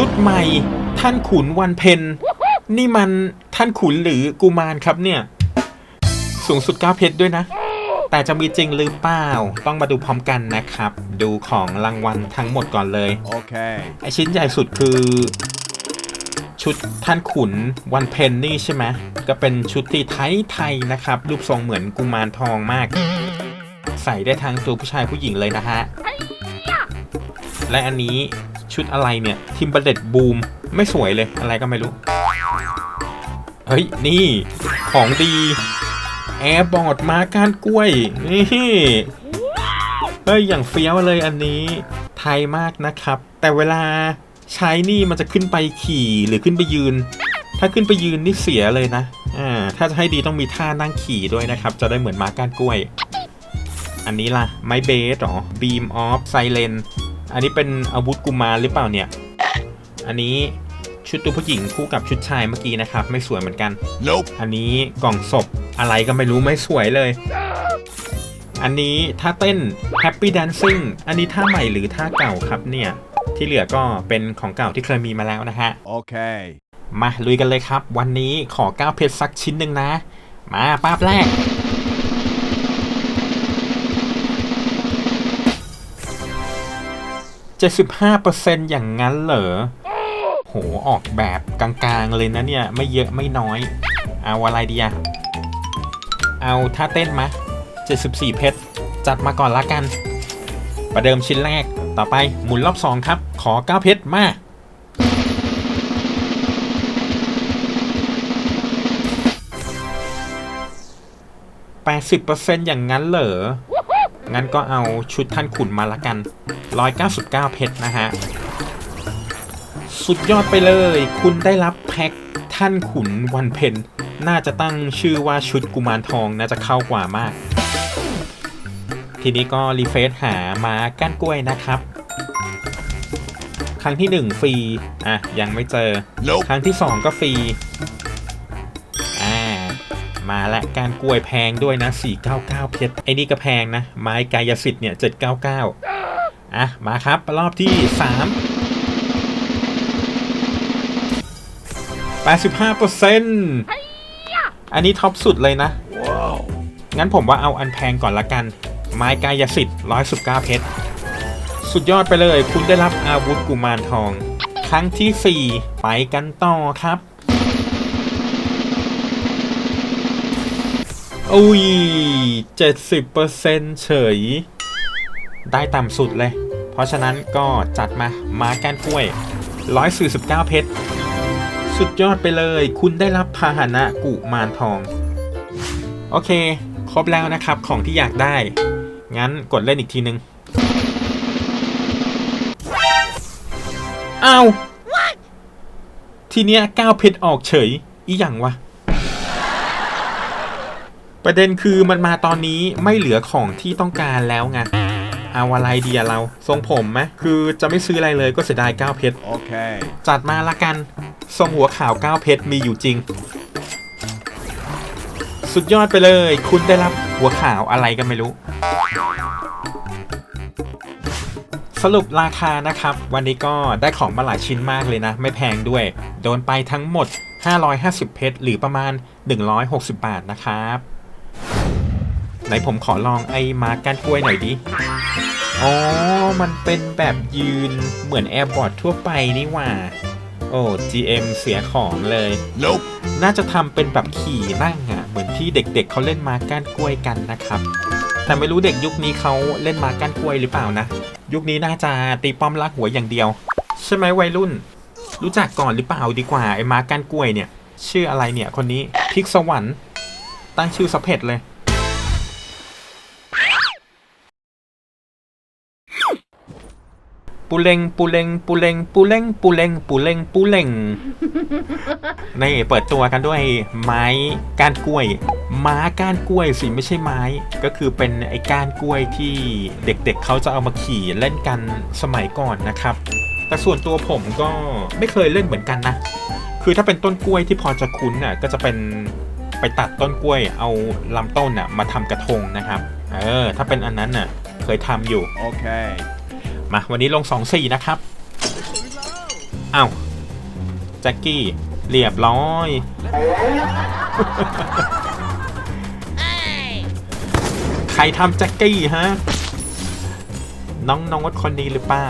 ชุดใหม่ ท่านขุนวันเพ็ญนี่มันท่านขุนหรือกุมารครับเนี่ย สูงสุด9เพชรด้วยนะ แต่จะมีจริงหรือเปล่า ต้องมาดูพร้อมกันนะครับ ดูของรางวัลทั้งหมดก่อนเลย Okay. ไอชิ้นใหญ่สุดคือ ชุดท่านขุนวันเพนนี่ใช่ไหมก็เป็นชุดที่ไทยไทยๆนะครับ รูปทรงเหมือนกุมารทองมาก ใส่ได้ทั้งตัวผู้ชายผู้หญิงเลยนะฮะและอันนี้ ชุดอะไรเนี่ยทิมเบเลตบูมไม่สวยเลยอะไรก็ไม่รู้ เฮ้ย นี่ ของดีแอร์บอร์ดมาก้านกล้วย นี่เฮ้ยอย่างเฟี้ยวเลยอันนี้ ไทยมากนะครับ แต่เวลาใช้นี่มันจะขึ้นไปขี่หรือขึ้นไปยืน ถ้าขึ้นไปยืนนี่เสียเลยนะอ่าถ้าจะให้ดีต้องมีท่านั่งขี่ด้วยนะครับ จะได้เหมือนมาก้านกล้วย อันนี้ล่ะ ไม้เบสหรอ beam of silence อัน นี้เป็นอาวุธกุมารหรือเปล่าเนี่ย อันนี้ชุดตัวผู้หญิงคู่กับชุดชายเมื่อกี้นะครับ ไม่สวยเหมือนกัน Nope. อันนี้กล่องศพอะไรก็ไม่รู้ไม่สวยเลย อันนี้ท่าเต้น Happy Dancing อันนี้ท่าใหม่หรือท่าเก่าครับเนี่ย ที่เหลือก็เป็นของเก่าที่เคยมีมาแล้วนะฮะ Okay. มาลุยกันเลยครับ วันนี้ขอก้าวเพชรสักชิ้นหนึ่งนะ มาป้าบแรก 75%อย่างนั้นเหรอ โห ออกแบบกลางๆเลยนะเนี่ย ไม่เยอะไม่น้อย เอาอะไรดีอะเอาท่าเต้นมา74 เพชร จัดมาก่อนละกัน ประเดิมชิ้นแรก ต่อไปหมุนรอบ 2 ครับ ขอ 9 เพชร มา 80%อย่างนั้นเหรอ งั้นก็เอาชุดท่านขุนมาละกัน 199 เพชรนะฮะ สุดยอดไปเลย คุณได้รับแพ็คท่านขุนวันเพ็ญน่าจะตั้งชื่อว่าชุดกุมารทองน่าจะเข้ากว่ามาก ทีนี้ก็รีเฟซหามาก้านกล้วยนะครับ ครั้งที่ 1 ฟรี อะ ยังไม่เจอ Nope. ครั้งที่ 2 ก็ฟรี อ่า มาและการกล้วยแพงด้วยนะ 499 เพชรไอ้นี่ก็แพงนะ ไม้กายสิทธิ์เนี่ย 799 อะ มาครับ รอบที่ 3 85เปอร์เซ็นต์อันนี้ท็อปสุดเลยนะ Wow. งั้นผมว่าเอาอันแพงก่อนละกัน ไม้กายสิทธิ์119เพชร สุดยอดไปเลย คุณได้รับอาวุธกุมารทอง ครั้งที่ 4 ไปกันต่อครับอุ้ย70%เฉย ได้ต่ำสุดเลย เพราะฉะนั้นก็จัดมามาก้านกล้วย 149 เพชร สุดยอดไปเลย คุณได้รับพาหนะกุมารทอง โอเค ครบแล้วนะครับของที่อยากได้ งั้นกดเล่นอีกทีนึงอ้าวทีเนี้ยก้าวเพชรออกเฉย อีหยังวะ ประเด็นคือมันมาตอนนี้ไม่เหลือของที่ต้องการแล้วไง เอาอะไรดีอะเราทรงผมไหมคือจะไม่ซื้ออะไรเลยก็เสียดายก้าวเพชร Okay. จัดมาละกัน ทรงหัวขาวก้าวเพชรมีอยู่จริง สุดยอดไปเลย คุณได้รับหัวขาวอะไรก็ไม่รู้ สรุปราคานะครับ วันนี้ก็ได้ของมาหลายชิ้นมากเลยนะ ไม่แพงด้วย โดนไปทั้งหมด 550 เพชรหรือประมาณ 160 บาทนะครับไหนผมขอลองไอ้มาก้านกล้วยหน่อยดิ อ๋อ มันเป็นแบบยืนเหมือนแอร์บอร์ดทั่วไปนี่หว่า โอ้ GM เสียของเลย Nope. น่าจะทำเป็นแบบขี่นั่งอะ่ะ เหมือนที่เด็กๆเเขาเล่นมาก้านกล้วยกันนะครับ แต่ไม่รู้เด็กยุคนี้เขาเล่นมาก้านกล้วยหรือเปล่านะ ยุคนี้น่าจะตีป้อมลักหัวอย่างเดียว ใช่ไหมวัยรุ่น รู้จักก่อนหรือเปล่าดีกว่าไอ้มาก้านกล้วยเนี่ย ชื่ออะไรเนี่ยคนนี้พิกสวรรค์ตั้งชื่อสะเพ็ดเลย ปูเลงปูเลงปูเลงปูเลงปูเลงปูเลงปูเลงนี่เปิดตัวกันด้วยไม้ก้านกล้วย ม้าก้านกล้วยสิไม่ใช่ไม้ ก็คือเป็นไอ้ก้านกล้วยที่เด็กๆเเขาจะเอามาขี่เล่นกันสมัยก่อนนะครับ แต่ส่วนตัวผมก็ไม่เคยเล่นเหมือนกันนะ คือถ้าเป็นต้นกล้วยที่พอจะคุ้นน่ะก็จะเป็นไปตัดต้นกล้วยเอาลำต้นน่ะมาทำกระทงนะครับ เออ ถ้าเป็นอันนั้นน่ะเคยทำอยู่ Okay. มาวันนี้ลง 2 4 นะครับ อ้าวแจ็คกี้เรียบร้อย ใครทำแจ็คกี้ฮะ น้องน้ตคนนี้หรือเปล่า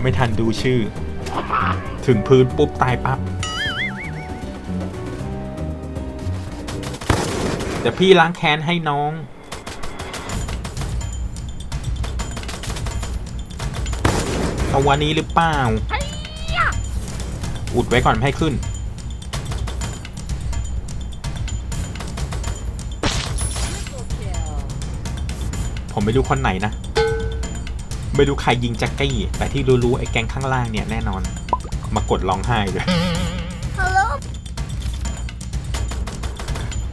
ไม่ทันดูชื่อ ถึงพื้นปุ๊บตายปั๊บ เดี๋ยวพี่ล้างแค้นให้น้อง ตัวนี้หรือเปล่า อุดไว้ก่อนไม่ให้ขึ้น ผมไม่รู้คนไหนนะ ไม่รู้ใครยิงแจ็คกี้ แต่ที่รู้ๆไอ้แกงข้างล่างเนี่ยแน่นอน มากดร้องไห้เลย Hello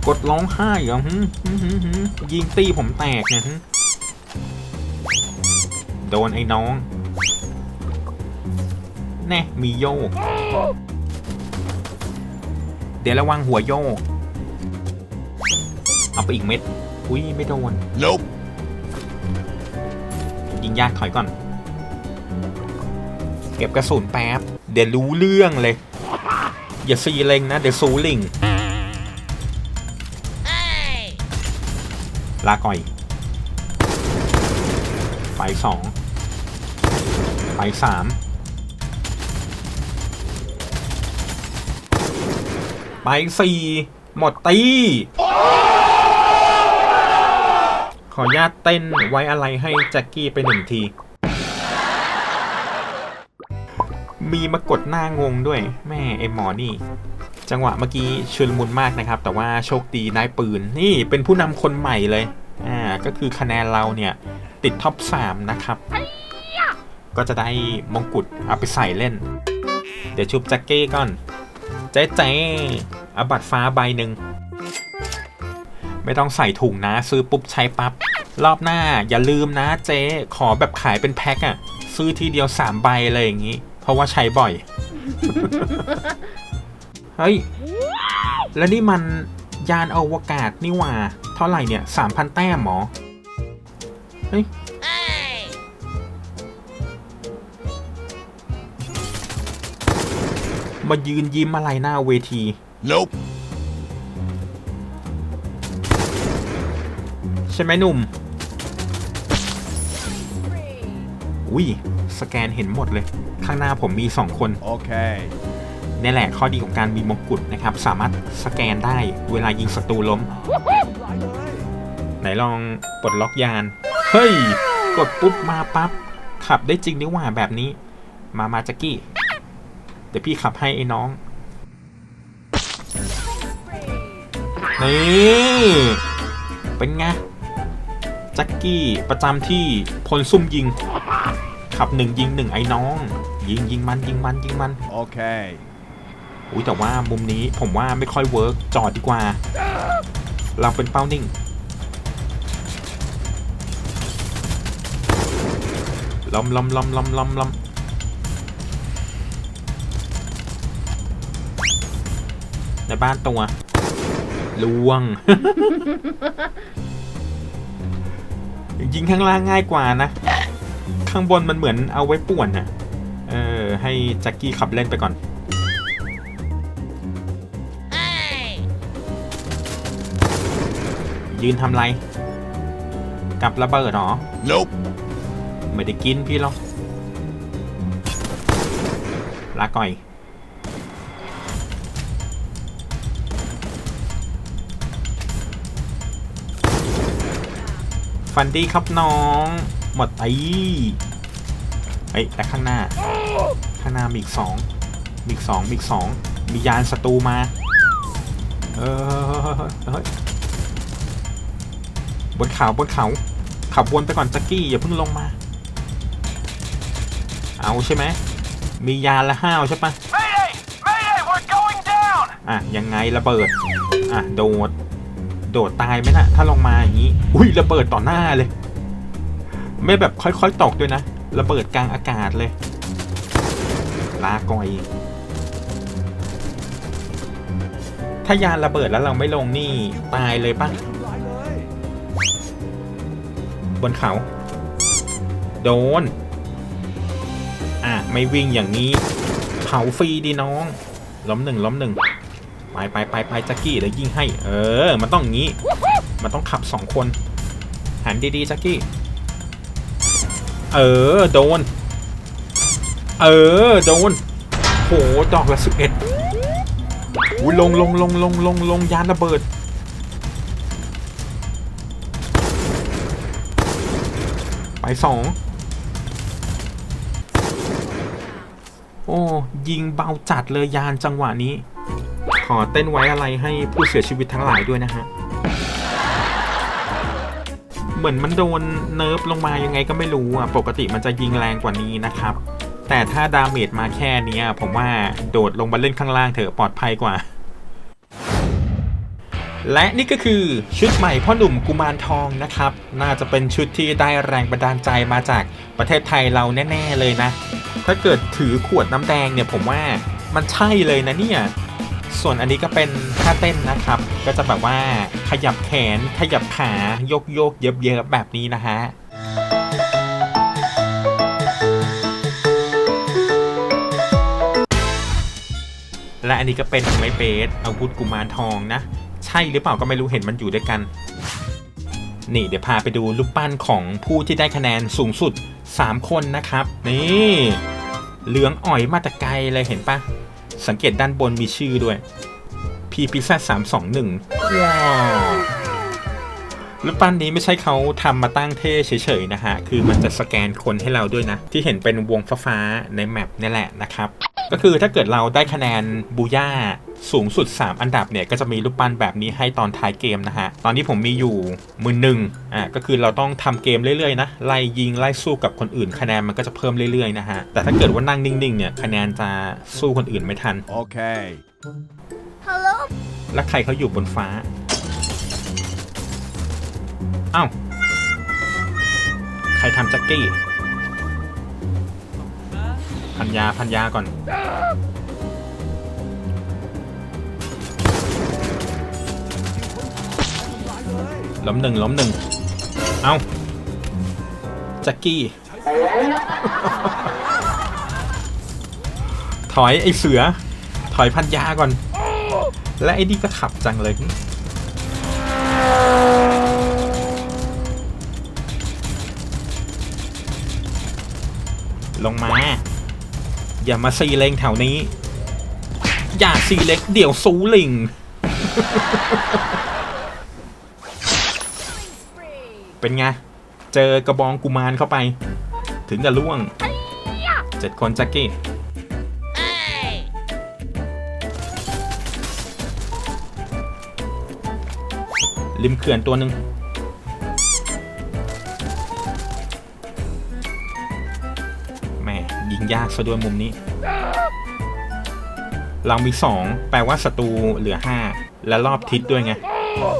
กดร้องไห้เหรอหึหึหึหึยิงตีผมแตกเนี่ยหึโดนไอ้น้อง แน่มีโยก เดี๋ยวระวังหัวโยก เอาไปอีกเม็ด อุ้ยไม่โดน Nope. ยิงยากถอยก่อน เก็บกระสุนแป๊บ เดี๋ยวรู้เรื่องเลย อย่าซีเล็งนะ เดี๋ยวซูลิงลาก่อย ไปสอง ไปสาม ไปสี่หมดตี ขออนุญาตเต้นไว้อะไรให้แจ็คกี้ไปหนึ่งที มีมากดหน้างงด้วย แม่ไอหมอนี่ จังหวะเมื่อกี้ชุลมุนมากนะครับ แต่ว่าโชคดีนายปืน นี่เป็นผู้นำคนใหม่เลย อ่า ก็คือคะแนนเราเนี่ย ติดท็อป 3 นะครับ ก็จะได้มงกุฎเอาไปใส่เล่น เดี๋ยวชุบแจ็คเก้ก่อน เจ๊เจ๊ อาบัตรฟ้าใบหนึ่ง ไม่ต้องใส่ถุงนะ ซื้อปุ๊บใช้ปับ๊บ รอบหน้าอย่าลืมนะเจ๊ ขอแบบขายเป็นแพ็คอะซื้อทีเดียว3ใบเลยอย่างนี้ เพราะว่าใช้บ่อย เฮ้ย แล้วนี่มันยานอวกาศนี่หว่า เท่าไหร่เนี่ย3,000แต้มหมอ เฮ้ยมายืนยิ้มอะไรหน้าเวที Nope. ใช่ไหมหนุ่ม อุ้ย สแกนเห็นหมดเลย ข้างหน้าผมมี 2 คน Okay. นี่แหละข้อดีของการมีมงกุฎนะครับ สามารถสแกนได้เวลายิงศัตรูล้ม ไหนลองปลดล็อกยาน เฮ้ย กดปุ๊บมาปั๊บ ขับได้จริงนี่หว่าแบบนี้ มา มาแจ็กกี้ เดี๋ยวพี่ขับให้ไอ้น้อง นี่เป็นไงแจ็กกี้ประจำที่พลซุ่มยิง ขับหนึ่งยิงหนึ่งไอ้น้อง ยิงยิงมันยิงมันยิงมัน Okay. อุ้ยแต่ว่ามุมนี้ผมว่าไม่ค่อยเวิร์กจอดดีกว่า เราเป็นเป้านิ่งล้อมล้อมล้อมล้อมล้อมล้อมในบ้านตัว ลวงยิงข้างล่างง่ายกว่านะ ข้างบนมันเหมือนเอาไว้ป่วนน่ะเออ ให้แจ็คกี้ขับเล่นไปก่อนยืนทำไร กับระเบิดเหรอ Nope. ไม่ได้กินพี่หรอกลาก่อย ฟันดี้ครับน้อง หมดไอ้เฮ้ยแต่ข้างหน้า ข้างหน้ามีอีกสองมีอีกสองมีอีกสองมียานศัตรูมา เออเฮ้ยบนเขาบนเขาขับวนไปก่อนจักกี้อย่าเพิ่งลงมา เอาใช่ไหมมียานละห้าวใช่ปะ Mayday! Mayday! We're going down! อะยังไงระเบิด อะโดด โดดตายไหมนะ่ะ ถ้าลงมาอย่างนี้ อุ้ยระเบิดต่อหน้าเลย ไม่แบบค่อยๆตกด้วยนะระเบิดกลางอากาศเลย ลากอย ถ้ายานระเบิดแล้วเราไม่ลงนี่ตายเลยปะบนเขา โดน อะ ไม่วิ่งอย่างนี้ เผาฟรีดีน้อง ล้มหนึ่งล้มหนึ่ง ไปไปไปไปจ็กกี้เดี๋ยวยิงให้ เออ มันต้องงี้ มันต้องขับสองคน หันดีๆจ็กกี้ เออ โดน เออ โดน โห ดอกละสิบเอ็ดอุ้ยลงลงลงลงลงลงยานระเบิด ไปสองโอ้ ยิงเบาจัดเลยยานจังหวะนี้ ขอเต้นไว้อะไรให้ผู้เสียชีวิตทั้งหลายด้วยนะฮะ เหมือนมันโดนเนิร์ฟลงมายังไงก็ไม่รู้อะ ปกติมันจะยิงแรงกว่านี้นะครับ แต่ถ้าดาเมจมาแค่นี้ผมว่าโดดลงมาเล่นข้างล่างเถอะปลอดภัยกว่า และนี่ก็คือชุดใหม่พ่อหนุ่มกุมารทองนะครับ น่าจะเป็นชุดที่ได้แรงบันดาลใจมาจากประเทศไทยเราแน่ ๆเลยนะ ถ้าเกิดถือขวดน้ำแดงเนี่ยผมว่ามันใช่เลยนะเนี่ย ส่วนอันนี้ก็เป็นท่าเต้นนะครับ ก็จะแบบว่าขยับแขน ขยับขายกโยกเยิบๆแบบนี้นะฮะและอันนี้ก็เป็นไม้เบสอาวุธกุมารทองนะ ใช่หรือเปล่าก็ไม่รู้เห็นมันอยู่ด้วยกัน นี่เดี๋ยวพาไปดูรูปปั้นของผู้ที่ได้คะแนนสูงสุด 3 คนนะครับ นี่ เหลืองอ่อยมาแต่ไกลเลยเห็นปะ สังเกตด้านบนมีชื่อด้วย P P Z 3 2 1ว้าวรูปปั้นนี้ไม่ใช่เขาทำมาตั้งเท่เฉยๆนะฮะ คือมันจะสแกนคนให้เราด้วยนะ ที่เห็นเป็นวงฟ้าๆในแมปนี่แหละนะครับ ก็คือถ้าเกิดเราได้คะแนนบูย่า สูงสุด 3 อันดับเนี่ยก็จะมีรูปปั้นแบบนี้ให้ตอนท้ายเกมนะฮะ ตอนนี้ผมมีอยู่หมื่นหนึ่งอะก็คือเราต้องทำเกมเรื่อยๆนะไล่ยิงไล่สู้กับคนอื่นคะแนนมันก็จะเพิ่มเรื่อยๆนะฮะ แต่ถ้าเกิดว่านั่งนิ่งๆเนี่ยคะแนนจะสู้คนอื่นไม่ทัน Okay. Hello? แล้วใครเขาอยู่บนฟ้าเอ้าใครทำแจ็กกี้ พันยาพันยาก่อน ล้มหนึ่งล้มหนึ่งเอาแจ็กกี้ ถอยไอเสือ ถอยพันยาก่อน และไอ้นี่ก็ขับจังเลยลงมา อย่ามาซีเลงแถวนี้ อย่าซีเล็กเดี๋ยวซูลิง เป็นไง เจอกระบองกุมารเข้าไป ถึงจะล่วงเจ็ดคนแจ็คกี้ริมเขื่อนตัวหนึ่งแหม่ยิงยากซะด้วยมุมนี้ เรามีสองแปลว่าศัตรูเหลือห้าและรอบทิศด้วยไง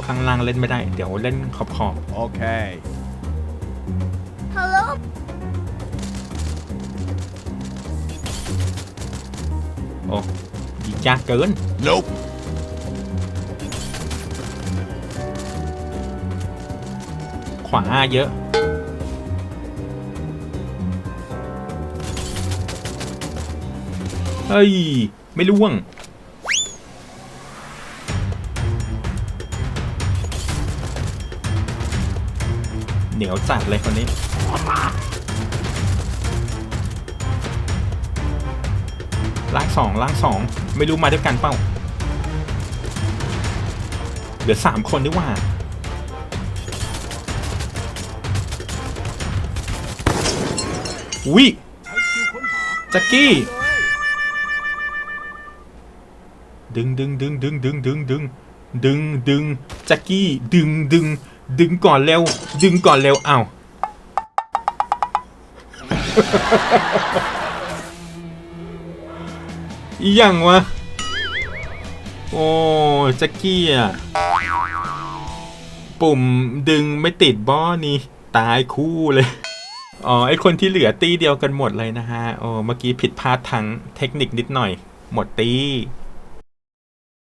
ข้างล่างเล่นไม่ได้ เดี๋ยวเล่นขอบขอบ Okay. Hello? โอ้ยิงยากเกิน Nope. ขวาเยอะเฮ้ย ไม่ล่วง เหนียวจัดเลยคนนี้ล่างสองล่างสองไม่รู้มาด้วยกันเปล่าเหลือสามคนดีกว่าอุ้ยจ็กกี้ ดึงดึงดึงดึงดึงดึงดึงดึงดึงแจ็กกี้ดึงดึง ดึงก่อนเร็ว ดึงก่อนเร็ว เอ้าอีหยังวะ โอ้แจ็กกี้อะปุ่มดึงไม่ติดบ้อนี่ ตายคู่เลย อ๋อ ไอคนที่เหลือตีเดียวกันหมดเลยนะฮะ โอ้เมื่อกี้ผิดพลาดทางเทคนิคนิดหน่อย หมดตี